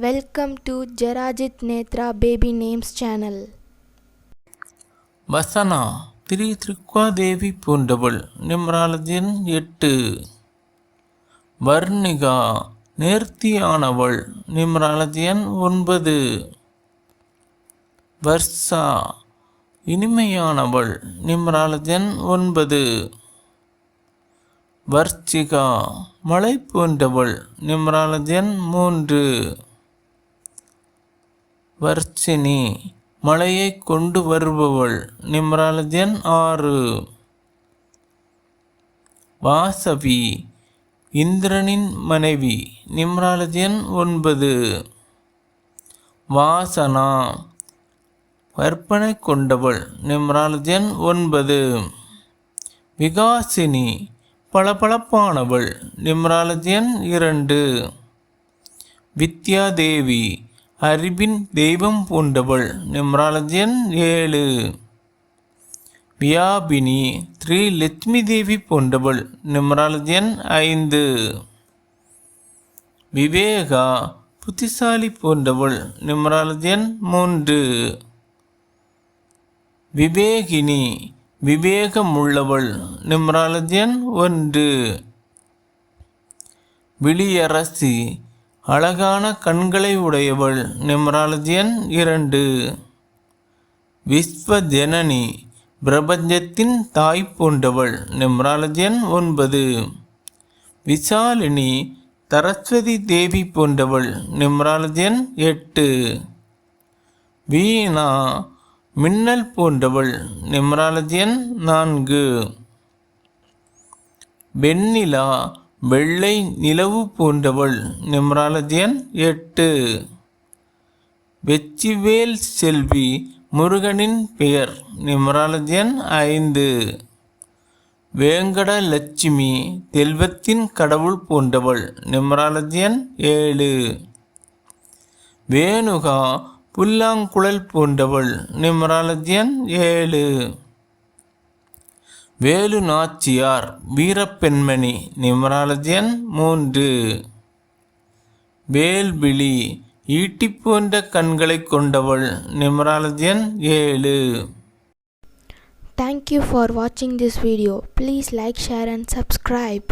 Welcome to Jerajith Nethra baby names channel Vasana திரி திருக்வாதேவி போன்றவள் நிம்ராலதின் எட்டு. வர்ணிகா நேர்த்தியானவள் நிம்ராலதியன் ஒன்பது. வர்ஷா இனிமையானவள் நிம்ராலதியன் ஒன்பது. வர்ச்சிகா மலை போன்றவள் நிம்ராலதியன் மூன்று. வர்ச்சினி மலையை கொண்டு வருபவள் நிம்ராலஜன் ஆறு. வாசவி இந்திரனின் மனைவி நிம்ராலஜன் ஒன்பது. வாசனா கற்பனை கொண்டவள் நிம்ராலஜன் ஒன்பது. விகாசினி பளபளப்பானவள் நிம்ராலஜன் இரண்டு. வித்யாதேவி அறிவின் தெய்வம் பூண்டவள். நிம்ராலஜன் ஏழு. வியாபினி ஸ்ரீ லட்சுமி தேவி போன்றவள் நிம்ராலஜன் ஐந்து. விவேகா புத்திசாலி போன்றவள் நிம்ராலஜன் மூன்று. விவேகினி விவேகமுள்ளவள். நிம்ராலஜன் ஒன்று. விழியரசி அழகான கண்களை உடையவள் நிம்ராலஜியன் இரண்டு. விஸ்வஜனனி பிரபஞ்சத்தின் தாய் போன்றவள் நிம்ராலஜியன் ஒன்பது. விசாலினி சரஸ்வதி தேவி போன்றவள் நிம்ராலஜியன் எட்டு. வீணா மின்னல் போன்றவள் நிம்ராலஜியன் நான்கு. வெண்ணிலா வெள்ளை நிலவு போன்றவள். நிம்ராலஜியன் எட்டு. வெச்சிவேல் செல்வி முருகனின் பெயர். நிம்ராலஜியன் ஐந்து. வேங்கடலட்சுமி தெல்வத்தின் கடவுள் போன்றவள். நிம்ராலஜியன் ஏழு. வேணுகா புல்லாங்குழல் போன்றவள். நிம்ராலஜியன் ஏழு. வேலு நாச்சியார் வீரப்பெண்மணி நிமராலஜன் மூன்று வேல்விழி ஈட்டி போன்ற கண்களை கொண்டவள் நிமராலஜன் ஏழு தேங்க்யூ ஃபார் வாட்சிங் this video please like share and subscribe